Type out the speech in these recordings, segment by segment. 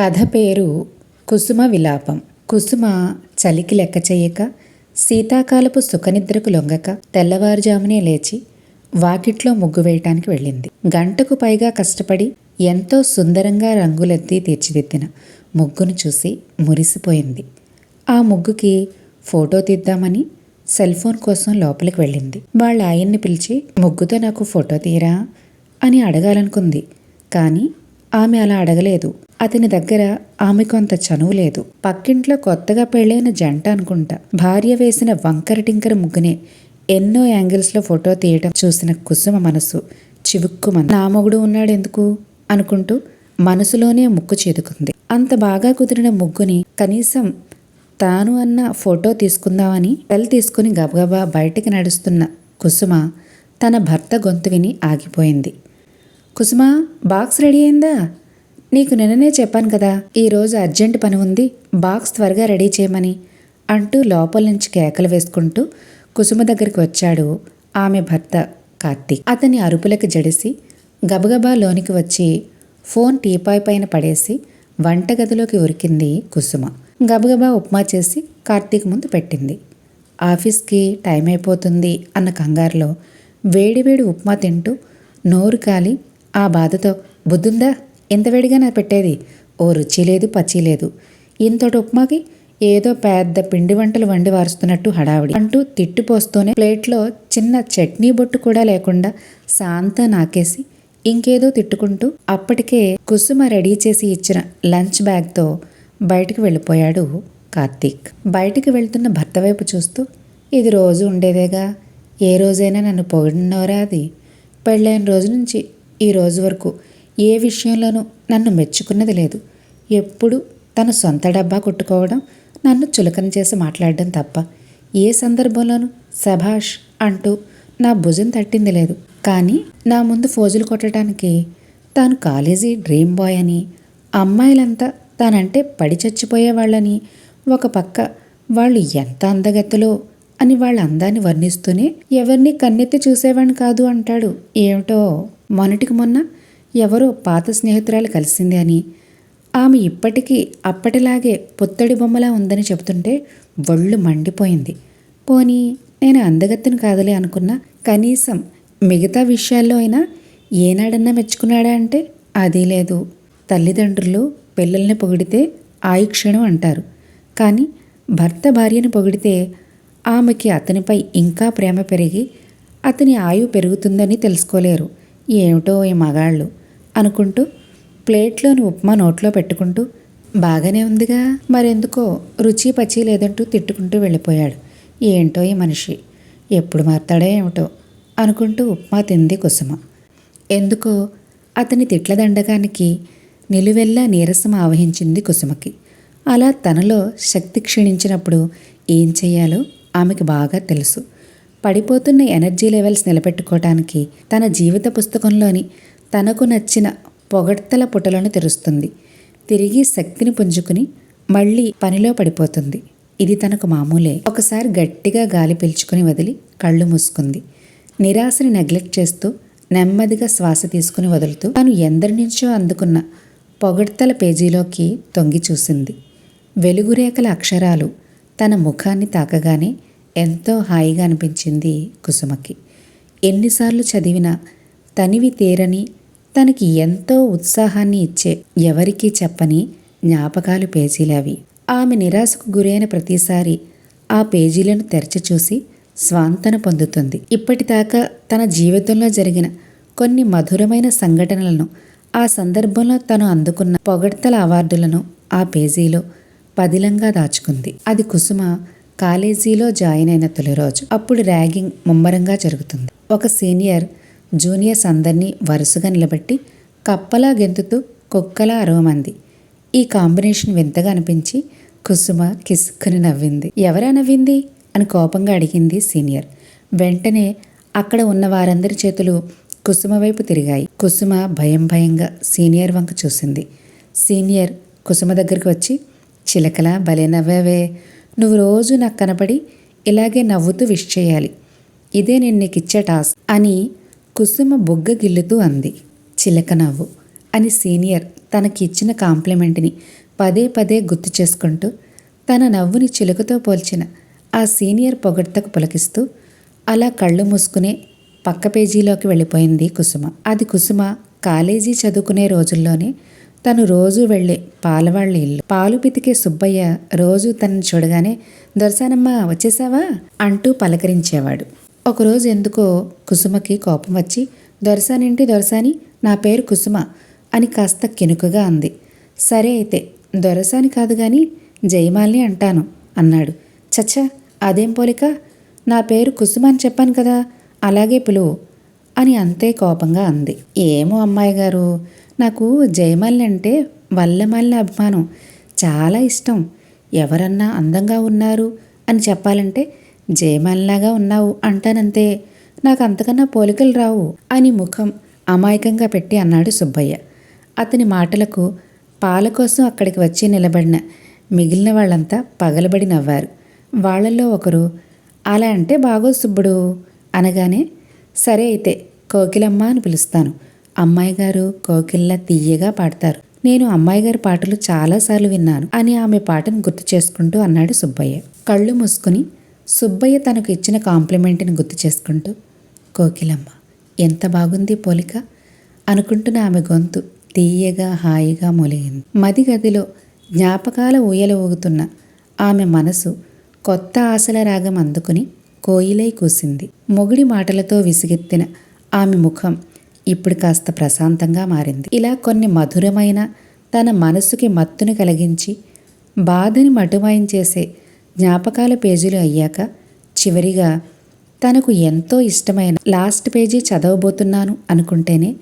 కథ పేరు కుసుమ విలాపం. కుసుమ చలికి లెక్క చేయక శీతాకాలపు సుఖనిద్రకు లొంగక తెల్లవారుజామునే లేచి వాకిట్లో ముగ్గు వేయటానికి వెళ్ళింది. గంటకు పైగా కష్టపడి ఎంతో సుందరంగా రంగులెత్తి తీర్చిదిద్దిన ముగ్గును చూసి మురిసిపోయింది. ఆ ముగ్గుకి ఫోటో తీద్దామని సెల్ ఫోన్ కోసం లోపలికి వెళ్ళింది. వాళ్ళ ఆయన్ని పిలిచి ముగ్గుతో నాకు ఫోటో తీరా? అని అడగాలనుకుంది. కానీ ఆమె అలా అడగలేదు. అతని దగ్గర ఆమె కొంత చనువు లేదు. పక్కింట్లో కొత్తగా పెళ్ళైన జంట అనుకుంటా. భార్య వేసిన వంకర టింకర ముగ్గునే ఎన్నో యాంగిల్స్లో ఫోటో తీయడం చూసిన కుసుమ మనసు చివుక్కుమని నా మొగుడు ఉన్నాడు ఎందుకు అనుకుంటూ మనసులోనే ముక్కు చేదుకుంది. అంత బాగా కుదిరిన ముగ్గుని కనీసం తాను అన్న ఫోటో తీసుకుందామని పెల్ తీసుకుని గబగబా బయటికి నడుస్తున్న కుసుమ తన భర్త గొంతు విని ఆగిపోయింది. కుసుమా బాక్స్ రెడీ అయిందా? నీకు నిన్ననే చెప్పాను కదా ఈరోజు అర్జెంట్ పని ఉంది బాక్స్ త్వరగా రెడీ చేయమని అంటూ లోపల నుంచి కేకలు వేసుకుంటూ కుసుమ దగ్గరికి వచ్చాడు ఆమె భర్త కార్తీక్. అతని అరుపులకి జడిసి గబగబా లోనికి వచ్చి ఫోన్ టీపాయ్ పైన పడేసి వంటగదిలోకి ఉరికింది కుసుమ. గబగబా ఉప్మా చేసి కార్తీక్ ముందు పెట్టింది. ఆఫీస్కి టైం అయిపోతుంది అన్న కంగారులో వేడివేడి ఉప్మా తింటూ నోరు కాలి ఆ బాధతో బుద్ధుందా? ఎంత వేడిగా నా పెట్టేది? ఓ రుచి లేదు పచ్చి లేదు. ఇంతటి ఉప్మాకి ఏదో పెద్ద పిండి వంటలు వండి వారుస్తున్నట్టు హడావిడి. అంటూ తిట్టిపోస్తూనే ప్లేట్లో చిన్న చట్నీ బొట్టు కూడా లేకుండా శాంత నాకేసి ఇంకేదో తిట్టుకుంటూ అప్పటికే కుసుమ రెడీ చేసి ఇచ్చిన లంచ్ బ్యాగ్తో బయటికి వెళ్ళిపోయాడు కార్తీక్. బయటికి వెళ్తున్న భర్త వైపు చూస్తూ ఇది రోజు ఉండేదేగా? ఏ రోజైనా నన్ను పొగిడినోరా అది? పెళ్ళైన రోజు నుంచి ఈ రోజు వరకు ఏ విషయంలోనూ నన్ను మెచ్చుకున్నది లేదు. ఎప్పుడు తన సొంత డబ్బా కొట్టుకోవడం నన్ను చులకన చేసి మాట్లాడడం తప్ప ఏ సందర్భంలోనూ సభాష్ అంటూ నా భుజం తట్టింది లేదు. కానీ నా ముందు ఫోజులు కొట్టడానికి తాను కాలేజీ డ్రీమ్ బాయ్ అని అమ్మాయిలంతా తానంటే పడి చచ్చిపోయేవాళ్ళని ఒక పక్క వాళ్ళు ఎంత అందగత్తలో అని వాళ్ళ అందాన్ని వర్ణిస్తూనే ఎవరిని కన్నెత్తి చూసేవాడిని కాదు అంటాడు. ఏమిటో మొన్నటికి మొన్న ఎవరో పాత స్నేహితురాలు కలిసింది అని. ఆమె ఇప్పటికీ అప్పటిలాగే పుత్తడి బొమ్మలా ఉందని చెబుతుంటే ఒళ్ళు మండిపోయింది. పోనీ నేను అందగత్తెను కాదులే అనుకున్నా కనీసం మిగతా విషయాల్లో అయినా ఏనాడన్నా మెచ్చుకున్నాడా అంటే అది లేదు. తల్లిదండ్రులు పిల్లల్ని పొగిడితే ఆయుక్షణం అంటారు. కానీ భర్త భార్యను పొగిడితే ఆమెకి అతనిపై ఇంకా ప్రేమ పెరిగి అతని ఆయు పెరుగుతుందని తెలుసుకోలేరు. ఏమిటో ఈ మగాళ్ళు. అనుకుంటూ ప్లేట్లోని ఉప్మా నోట్లో పెట్టుకుంటూ బాగానే ఉందిగా మరెందుకో రుచి పచ్చి లేదంటూ తిట్టుకుంటూ వెళ్ళిపోయాడు. ఏంటో ఈ మనిషి? ఎప్పుడు మారుతాడో ఏమిటో? అనుకుంటూ ఉప్మా తింది కుసుమ. ఎందుకో అతని తిట్ల దండగానికి నిలువెల్లా నీరసం ఆవహించింది కుసుమకి. అలా తనలో శక్తి క్షీణించినప్పుడు ఏం చేయాలో ఆమెకు బాగా తెలుసు. పడిపోతున్న ఎనర్జీ లెవెల్స్ నిలబెట్టుకోవటానికి తన జీవిత పుస్తకంలోని తనకు నచ్చిన పొగడ్తల పుటలను తెరుస్తుంది. తిరిగి శక్తిని పుంజుకుని మళ్ళీ పనిలో పడిపోతుంది. ఇది తనకు మామూలే. ఒకసారి గట్టిగా గాలి పీల్చుకుని వదిలి కళ్ళు మూసుకుంది. నిరాశని నెగ్లెక్ట్ చేస్తూ నెమ్మదిగా శ్వాస తీసుకుని వదులుతూ తను ఎందరి నుంచో అందుకున్న పొగడ్తల పేజీలోకి తొంగి చూసింది. వెలుగురేఖల అక్షరాలు తన ముఖాన్ని తాకగానే ఎంతో హాయిగా అనిపించింది కుసుమకి. ఎన్నిసార్లు చదివినా తనివి తీరని తనకి ఎంతో ఉత్సాహాన్ని ఇచ్చే ఎవరికీ చెప్పని జ్ఞాపకాలు పేజీలవి. ఆమె నిరాశకు గురైన ప్రతిసారి ఆ పేజీలను తెరచి చూసి స్వాంతన పొందుతుంది. ఇప్పటిదాకా తన జీవితంలో జరిగిన కొన్ని మధురమైన సంఘటనలను ఆ సందర్భంలో తను అందుకున్న పొగడ్తల అవార్డులను ఆ పేజీలో పదిలంగా దాచుకుంది. అది కుసుమ కాలేజీలో జాయిన్ అయిన తొలి రోజు. అప్పుడు ర్యాగింగ్ ముమ్మరంగా జరుగుతుంది. ఒక సీనియర్ జూనియర్స్ అందరినీ వరుసగా నిలబెట్టి కప్పలా గెంతుతూ కుక్కలా అరవమంది. ఈ కాంబినేషన్ వింతగా అనిపించి కుసుమ కిసుక్కుని నవ్వింది. ఎవరా నవ్వింది? అని కోపంగా అడిగింది సీనియర్. వెంటనే అక్కడ ఉన్న వారందరి చేతులు కుసుమ వైపు తిరిగాయి. కుసుమ భయం భయంగా సీనియర్ వంక చూసింది. సీనియర్ కుసుమ దగ్గరికి వచ్చి చిలకలా భలే నవ్వావే. నువ్వు రోజు నాకు కనపడి ఇలాగే నవ్వుతూ విష్ చేయాలి. ఇదే నేను నీకు ఇచ్చే టాస్క్ అని కుసుమ బొగ్గ గిల్లుతూ అంది. చిలక నవ్వు. అని సీనియర్ తనకి ఇచ్చిన కాంప్లిమెంట్ని పదే పదే గుర్తు చేసుకుంటూ తన నవ్వుని చిలుకతో పోల్చిన ఆ సీనియర్ పొగడ్తకు పులకిస్తూ అలా కళ్ళు మూసుకునే పక్క పేజీలోకి వెళ్ళిపోయింది కుసుమ. అది కుసుమ కాలేజీ చదువుకునే రోజుల్లోనే తను రోజు వెళ్ళే పాలవాళ్ళ ఇల్లు. పాలు పితికే సుబ్బయ్య రోజు తనని చూడగానే దొరసానమ్మ వచ్చేసావా? అంటూ పలకరించేవాడు. ఒకరోజు ఎందుకో కుసుమకి కోపం వచ్చి దొరసానింటి దొరసాని నా పేరు కుసుమ అని కాస్త కినుకగా అంది. సరే అయితే దొరసాని కాదు గాని జయమాలిని అంటాను అన్నాడు. చచ్చా అదేం పోలిక? నా పేరు కుసుమ అని చెప్పాను కదా అలాగే పిలువు అని అంతే కోపంగా అంది. ఏమో అమ్మాయి గారు నాకు జయమాలిని అంటే వల్లమాలిని అభిమానం చాలా ఇష్టం. ఎవరన్నా అందంగా ఉన్నారు అని చెప్పాలంటే జయమాలలాగా ఉన్నావు అంటానంతే. నాకు అంతకన్నా పోలికలు రావు అని ముఖం అమాయకంగా పెట్టి అన్నాడు సుబ్బయ్య. అతని మాటలకు పాల కోసం అక్కడికి వచ్చి నిలబడిన మిగిలిన వాళ్ళంతా పగలబడి నవ్వారు. వాళ్ళల్లో ఒకరు అలా అంటే బాగో సుబ్బుడు అనగానే సరే అయితే కోకిలమ్మ అని పిలుస్తాను. అమ్మాయి గారు కోకిల్లా తీయగా పాడతారు. నేను అమ్మాయి గారి పాటలు చాలాసార్లు విన్నాను అని ఆమె పాటను గుర్తు చేసుకుంటూ అన్నాడు సుబ్బయ్య. కళ్ళు మూసుకుని సుబ్బయ్య తనకు ఇచ్చిన కాంప్లిమెంట్ని గుర్తు చేసుకుంటూ కోకిలమ్మ ఎంత బాగుంది పోలిక అనుకుంటున్న ఆమె గొంతు తీయగా హాయిగా మొలిగింది. మది గదిలో జ్ఞాపకాల ఊయలు ఊగుతున్న ఆమె మనసు కొత్త ఆశల రాగం అందుకుని కోయిలై కూసింది. మొగుడి మాటలతో విసిగెత్తిన ఆమె ముఖం ఇప్పుడు కాస్త ప్రశాంతంగా మారింది. ఇలా కొన్ని మధురమైన తన మనసుకి మత్తుని కలిగించి బాధని మటుమాయం చేసే జ్ఞాపకాల పేజీలు అయ్యాక చివరిగా తనకు ఎంతో ఇష్టమైన లాస్ట్ పేజీ చదవబోతున్నాను అనుకుంటేనే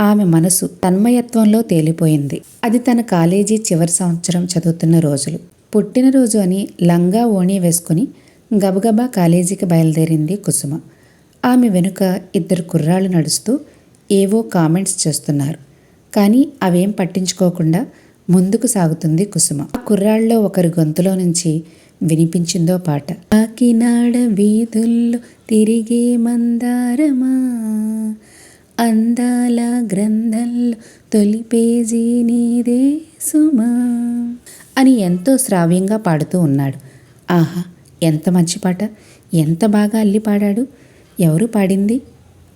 ఆమె మనసు తన్మయత్వంలో తేలిపోయింది. అది తన కాలేజీ చివరి సంవత్సరం చదువుతున్న రోజులు. పుట్టినరోజు అని లంగా ఓణి వేసుకుని గబగబా కాలేజీకి బయలుదేరింది కుసుమ. ఆమె వెనుక ఇద్దరు కుర్రాళ్ళు నడుస్తూ ఏవో కామెంట్స్ చేస్తున్నారు. కానీ అవేం పట్టించుకోకుండా ముందుకు సాగుతుంది కుసుమ. ఆ కుర్రాళ్ళలో ఒకరి గొంతులో నుంచి వినిపించిందో పాట. కాకినాడ వీధుల్లో తిరిగే మందారమా? అందాల గ్రంథంలో తొలి పేజీ నీదే సుమా? అని ఎంతో శ్రావ్యంగా పాడుతూ ఉన్నాడు. ఆహా ఎంత మంచి పాట. ఎంత బాగా అల్లి పాడాడు. ఎవరు పాడింది?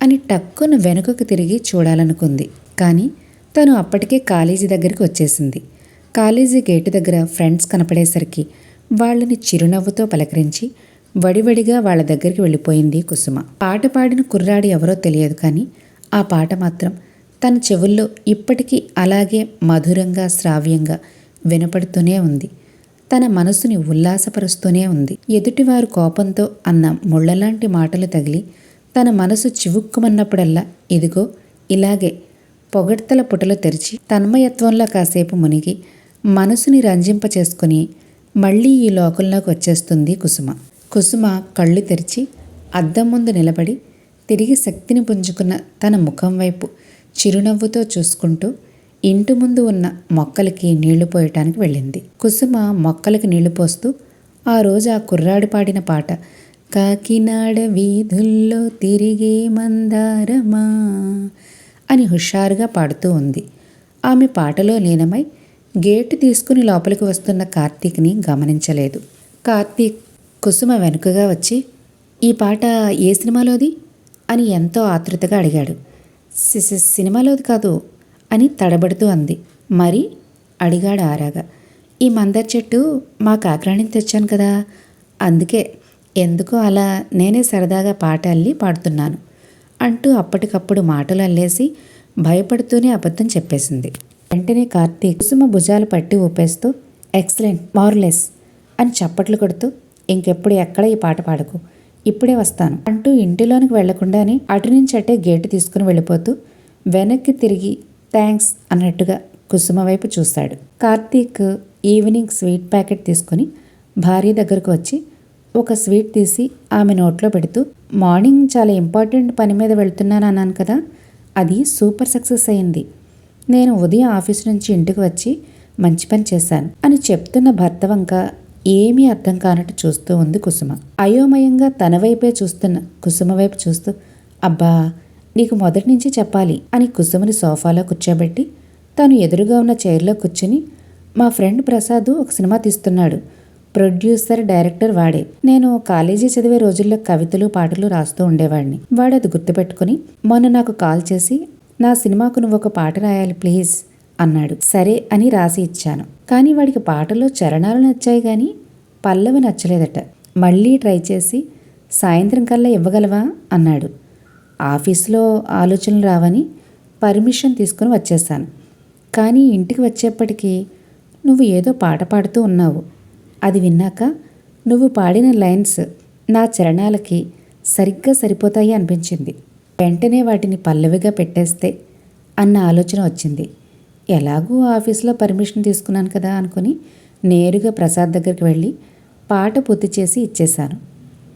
అని టక్కున వెనుకకు తిరిగి చూడాలనుకుంది. కానీ తను అప్పటికే కాలేజీ దగ్గరికి వచ్చేసింది. కాలేజీ గేటు దగ్గర ఫ్రెండ్స్ కనపడేసరికి వాళ్ళని చిరునవ్వుతో పలకరించి వడివడిగా వాళ్ళ దగ్గరికి వెళ్ళిపోయింది కుసుమ. పాట పాడిన కుర్రాడు ఎవరో తెలియదు కానీ ఆ పాట మాత్రం తన చెవుల్లో ఇప్పటికీ అలాగే మధురంగా శ్రావ్యంగా వినపడుతూనే ఉంది. తన మనసుని ఉల్లాసపరుస్తూనే ఉంది. ఎదుటివారు కోపంతో అన్న ముళ్ళలాంటి మాటలు తగిలి తన మనసు చివుక్కుమన్నప్పుడల్లా ఇదిగో ఇలాగే పొగడ్తల పుటలు తెరిచి తన్మయత్వంలో కాసేపు మునిగి మనసుని రంజింపచేసుకుని మళ్ళీ ఈ లోకంలోకి వచ్చేస్తుంది కుసుమ. కుసుమ కళ్ళు తెరిచి అద్దం ముందు నిలబడి తిరిగి శక్తిని పుంజుకున్న తన ముఖం వైపు చిరునవ్వుతో చూసుకుంటూ ఇంటి ముందు ఉన్న మొక్కలకి నీళ్ళు పోయటానికి వెళ్ళింది. కుసుమ మొక్కలకి నీళ్ళు పోస్తూ ఆ రోజు ఆ కుర్రాడు పాడిన పాట కాకినాడ వీధుల్లో తిరిగే మందారమా అని హుషారుగా పాడుతూ ఉంది. ఆమె పాటలో లీనమై గేటు తీసుకుని లోపలికి వస్తున్న కార్తీక్ని గమనించలేదు. కార్తీక్ కుసుమ వెనుకగా వచ్చి ఈ పాట ఏ సినిమాలోది? అని ఎంతో ఆతృతగా అడిగాడు. సినిమాలోది కాదు అని తడబడుతూ అంది. మరి? అడిగాడు ఆరాగా. ఈ మందర్ చెట్టు మా కాకినాడని తెచ్చాను కదా. అందుకే ఎందుకో అలా నేనే సరదాగా పాట అల్లి పాడుతున్నాను అంటూ అప్పటికప్పుడు మాటలు అల్లేసి భయపడుతూనే అబద్ధం చెప్పేసింది. వెంటనే కార్తీక్ కుసుమ భుజాలు పట్టి ఊపేస్తూ ఎక్సలెంట్ మార్లెస్ అని చప్పట్లు కొడుతూ ఇంకెప్పుడు ఎక్కడ ఈ పాట పాడకు? ఇప్పుడే వస్తాను అంటూ ఇంటిలోనికి వెళ్ళకుండానే అటు నుంచి అట్టే గేటు తీసుకుని వెళ్ళిపోతూ వెనక్కి తిరిగి థ్యాంక్స్ అన్నట్టుగా కుసుమ వైపు చూశాడు కార్తీక్ ఈవినింగ్ స్వీట్ ప్యాకెట్ తీసుకుని భార్య దగ్గరకు వచ్చి ఒక స్వీట్ తీసి ఆమె నోట్లో పెడుతూ మార్నింగ్ చాలా ఇంపార్టెంట్ పని మీద వెళ్తున్నాను అన్నాను కదా అది సూపర్ సక్సెస్ అయింది. నేను ఉదయం ఆఫీస్ నుంచి ఇంటికి వచ్చి మంచి పని చేశాను అని చెప్తున్న భర్త వంక ఏమీ అర్థం కానట్టు చూస్తూ ఉంది కుసుమ. అయోమయంగా తన వైపే చూస్తున్న కుసుమ వైపు చూస్తూ అబ్బా నీకు మొదటి నుంచి చెప్పాలి అని కుసుమని సోఫాలో కూర్చోబెట్టి తను ఎదురుగా ఉన్న చైర్లో కూర్చుని మా ఫ్రెండ్ ప్రసాద్ ఒక సినిమా తీస్తున్నాడు. ప్రొడ్యూసర్ డైరెక్టర్ వాడే. నేను కాలేజీ చదివే రోజుల్లో కవితలు పాటలు రాస్తూ ఉండేవాడిని. వాడు అది గుర్తుపెట్టుకుని మొన్న నాకు కాల్ చేసి నా సినిమాకు నువ్వు ఒక పాట రాయాలి ప్లీజ్ అన్నాడు. సరే అని రాసి ఇచ్చాను. కానీ వాడికి పాటలో చరణాలు నచ్చాయి కానీ పల్లవి నచ్చలేదట. మళ్ళీ ట్రై చేసి సాయంత్రం కల్లా ఇవ్వగలవా అన్నాడు. ఆఫీస్లో ఆలోచనలు రావని పర్మిషన్ తీసుకుని వచ్చేసాను కానీ ఇంటికి వచ్చేప్పటికీ నువ్వు ఏదో పాట పాడుతూ ఉన్నావు. అది విన్నాక నువ్వు పాడిన లైన్స్ నా చరణాలకి సరిగ్గా సరిపోతాయి అనిపించింది. వెంటనే వాటిని పల్లవిగా పెట్టేస్తే అన్న ఆలోచన వచ్చింది. ఎలాగూ ఆఫీస్లో పర్మిషన్ తీసుకున్నాను కదా అనుకుని నేరుగా ప్రసాద్ దగ్గరికి వెళ్ళి పాట పూర్తి చేసి ఇచ్చేశాను.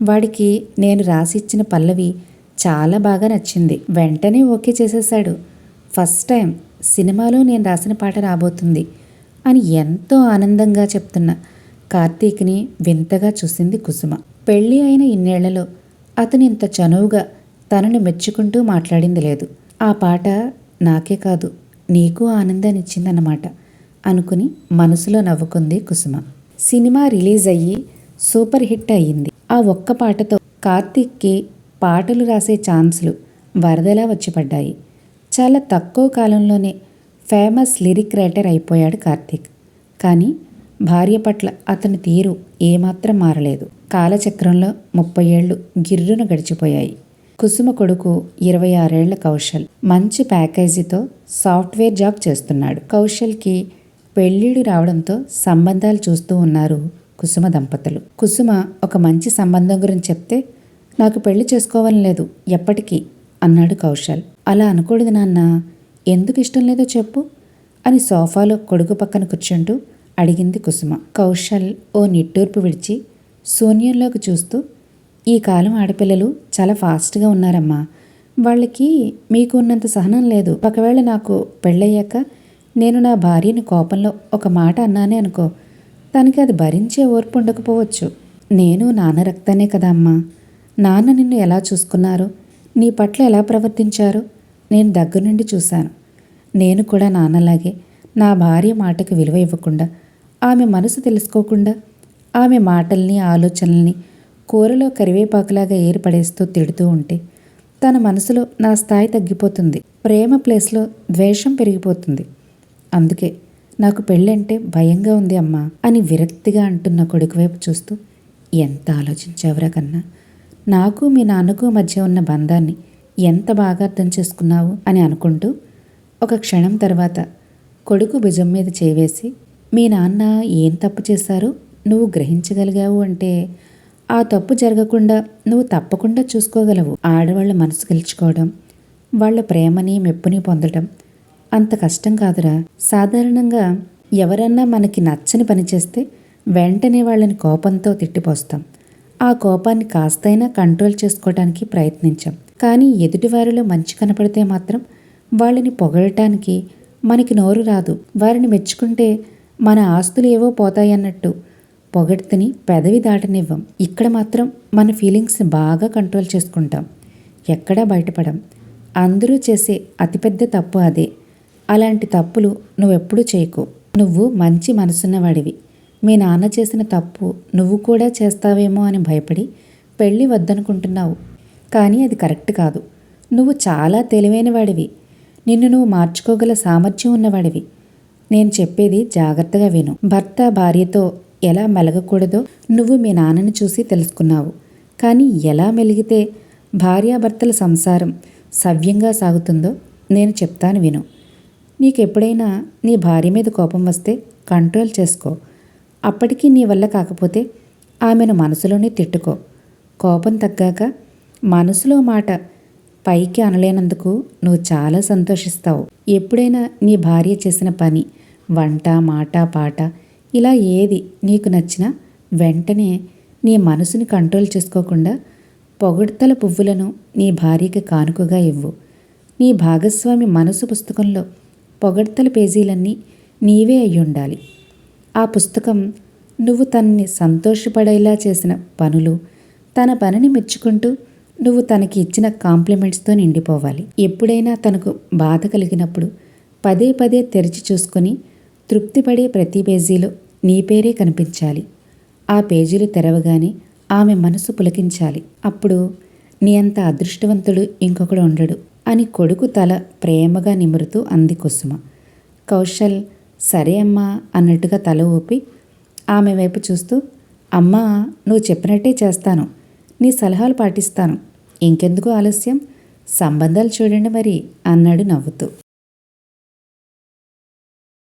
వాడికి నేను రాసి ఇచ్చిన పల్లవి చాలా బాగా నచ్చింది. వెంటనే ఓకే చేసేశాడు. ఫస్ట్ టైం సినిమాలో నేను రాసిన పాట రాబోతుంది అని ఎంతో ఆనందంగా చెప్తున్న కార్తీక్ని వింతగా చూసింది కుసుమ. పెళ్ళి అయిన ఇన్నేళ్ళలో అతను ఇంత చనువుగా తనని మెచ్చుకుంటూ మాట్లాడింది లేదు. ఆ పాట నాకే కాదు నీకు ఆనందాన్ని ఇచ్చిందన్నమాట అనుకుని మనసులో నవ్వుకుంది కుసుమ. సినిమా రిలీజ్ అయ్యి సూపర్ హిట్ అయ్యింది. ఆ ఒక్క పాటతో కార్తీక్కి పాటలు రాసే ఛాన్సులు వరదలా వచ్చి పడ్డాయి చాలా తక్కువ కాలంలోనే ఫేమస్ లిరిక్ రైటర్ అయిపోయాడు కార్తీక్. కానీ భార్య పట్ల అతని తీరు ఏమాత్రం మారలేదు. కాలచక్రంలో ముప్పై ఏళ్ళు గిర్రున గడిచిపోయాయి. కుసుమ కొడుకు ఇరవై ఆరేళ్ళ కౌశల్. మంచి ప్యాకేజీతో సాఫ్ట్వేర్ జాబ్ చేస్తున్నాడు. కౌశల్కి పెళ్ళిడు రావడంతో సంబంధాలు చూస్తూ ఉన్నారు కుసుమ దంపతులు. కుసుమ ఒక మంచి సంబంధం గురించి చెప్తే నాకు పెళ్ళి చేసుకోవాలని లేదు ఎప్పటికీ అన్నాడు కౌశల్. అలా అనకూడదు నాన్న ఎందుకు ఇష్టం లేదో చెప్పు అని సోఫాలో కొడుకు పక్కన కూర్చుంటూ అడిగింది కుసుమ. కౌశల్ ఓ నిట్టూర్పు విడిచి శూన్యంలోకి చూస్తూ ఈ కాలం ఆడపిల్లలు చాలా ఫాస్ట్గా ఉన్నారమ్మా. వాళ్ళకి మీకు ఉన్నంత సహనం లేదు. ఒకవేళ నాకు పెళ్ళయ్యాక నేను నా భార్యని కోపంలో ఒక మాట అన్నానే అనుకో తనకి అది భరించే ఓర్పు ఉండకపోవచ్చు. నేను నాన్న రక్తానే కదా అమ్మా. నాన్న నిన్ను ఎలా చూసుకున్నారు నీ పట్ల ఎలా ప్రవర్తించారు నేను దగ్గర నుండి చూశాను. నేను కూడా నాన్నలాగే నా భార్య మాటకు విలువ ఇవ్వకుండా ఆమె మనసు తెలుసుకోకుండా ఆమె మాటల్ని ఆలోచనల్ని కూరలో కరివేపాకులాగా ఏర్పడేస్తూ తిడుతూ ఉంటే తన మనసులో నా స్థాయి తగ్గిపోతుంది. ప్రేమ ప్లేస్లో ద్వేషం పెరిగిపోతుంది. అందుకే నాకు పెళ్ళంటే భయంగా ఉంది అమ్మా అని విరక్తిగా అంటున్న కొడుకు వైపు చూస్తూ ఎంత ఆలోచించావురా కన్నా? నాకు మీ నాన్నకు మధ్య ఉన్న బంధాన్ని ఎంత బాగా అర్థం చేసుకున్నావు అని అనుకుంటూ ఒక క్షణం తర్వాత కొడుకు భుజం మీద చేవేసి మీ నాన్న ఏం తప్పు చేశారో? నువ్వు గ్రహించగలిగావు అంటే ఆ తప్పు జరగకుండా నువ్వు తప్పకుండా చూసుకోగలవు. ఆడవాళ్ళ మనసు గెలుచుకోవడం వాళ్ళ ప్రేమని మెప్పుని పొందడం అంత కష్టం కాదురా. సాధారణంగా ఎవరన్నా మనకి నచ్చని పని చేస్తే వెంటనే వాళ్ళని కోపంతో తిట్టిపోస్తాం. ఆ కోపాన్ని కాస్తైనా కంట్రోల్ చేసుకోవడానికి ప్రయత్నించాం. కానీ ఎదుటివారిలో మంచి కనపడితే మాత్రం వాళ్ళని పొగడటానికి మనకి నోరు రాదు. వారిని మెచ్చుకుంటే మన ఆస్తులు ఏవో పోతాయన్నట్టు పొగడ్తని పెదవి దాటనివ్వం. ఇక్కడ మాత్రం మన ఫీలింగ్స్ని బాగా కంట్రోల్ చేసుకుంటాం. ఎక్కడా బయటపడం. అందరూ చేసే అతిపెద్ద తప్పు అదే. అలాంటి తప్పులు నువ్వెప్పుడూ చేయకు. నువ్వు మంచి మనసున్నవాడివి. మీ నాన్న చేసిన తప్పు నువ్వు కూడా చేస్తావేమో అని భయపడి పెళ్ళి వద్దనుకుంటున్నావు. కానీ అది కరెక్ట్ కాదు. నువ్వు చాలా తెలివైన వాడివి నిన్ను నువ్వు మార్చుకోగల సామర్థ్యం ఉన్నవాడివి. నేను చెప్పేది జాగ్రత్తగా విను. భర్త భార్యతో ఎలా మెలగకూడదో నువ్వు మీ నాన్నని చూసి తెలుసుకున్నావు. కానీ ఎలా మెలిగితే భార్యాభర్తల సంసారం సవ్యంగా సాగుతుందో నేను చెప్తాను విను. నీకు ఎప్పుడైనా నీ భార్య మీద కోపం వస్తే కంట్రోల్ చేసుకో. అప్పటికీ నీ వల్ల కాకపోతే ఆమెను మనసులోనే తిట్టుకో. కోపం తగ్గాక మనసులో మాట పైకి అనలేనందుకు నువ్వు చాలా సంతోషిస్తావు. ఎప్పుడైనా నీ భార్య చేసిన పని వంట మాట పాట ఇలా ఏది నీకు నచ్చినా వెంటనే నీ మనసుని కంట్రోల్ చేసుకోకుండా పొగడ్తల పువ్వులను నీ భార్యకి కానుకగా ఇవ్వు. నీ భాగస్వామి మనసు పుస్తకంలో పొగడ్తల పేజీలన్నీ నీవే అయి ఉండాలి ఆ పుస్తకం నువ్వు తనని సంతోషపడేలా చేసిన పనులు తన పనిని మెచ్చుకుంటూ నువ్వు తనకి ఇచ్చిన కాంప్లిమెంట్స్తో నిండిపోవాలి. ఎప్పుడైనా తనకు బాధ కలిగినప్పుడు పదే పదే తెరిచి చూసుకొని తృప్తిపడే ప్రతి పేజీలో నీ పేరే కనిపించాలి. ఆ పేజీలు తెరవగానే ఆమె మనసు పులకించాలి. అప్పుడు నీ అంత అదృష్టవంతుడు ఇంకొకడు ఉండడు అని కొడుకు తల ప్రేమగా నిమురుతూ అంది కుసుమ. కౌశల్ సరే అమ్మా అన్నట్టుగా తల ఊపి ఆమె వైపు చూస్తూ అమ్మా నువ్వు చెప్పినట్టే చేస్తాను. నీ సలహాలు పాటిస్తాను. ఇంకెందుకు ఆలస్యం? సంబంధాలు చూడండి మరి అన్నాడు నవ్వుతూ.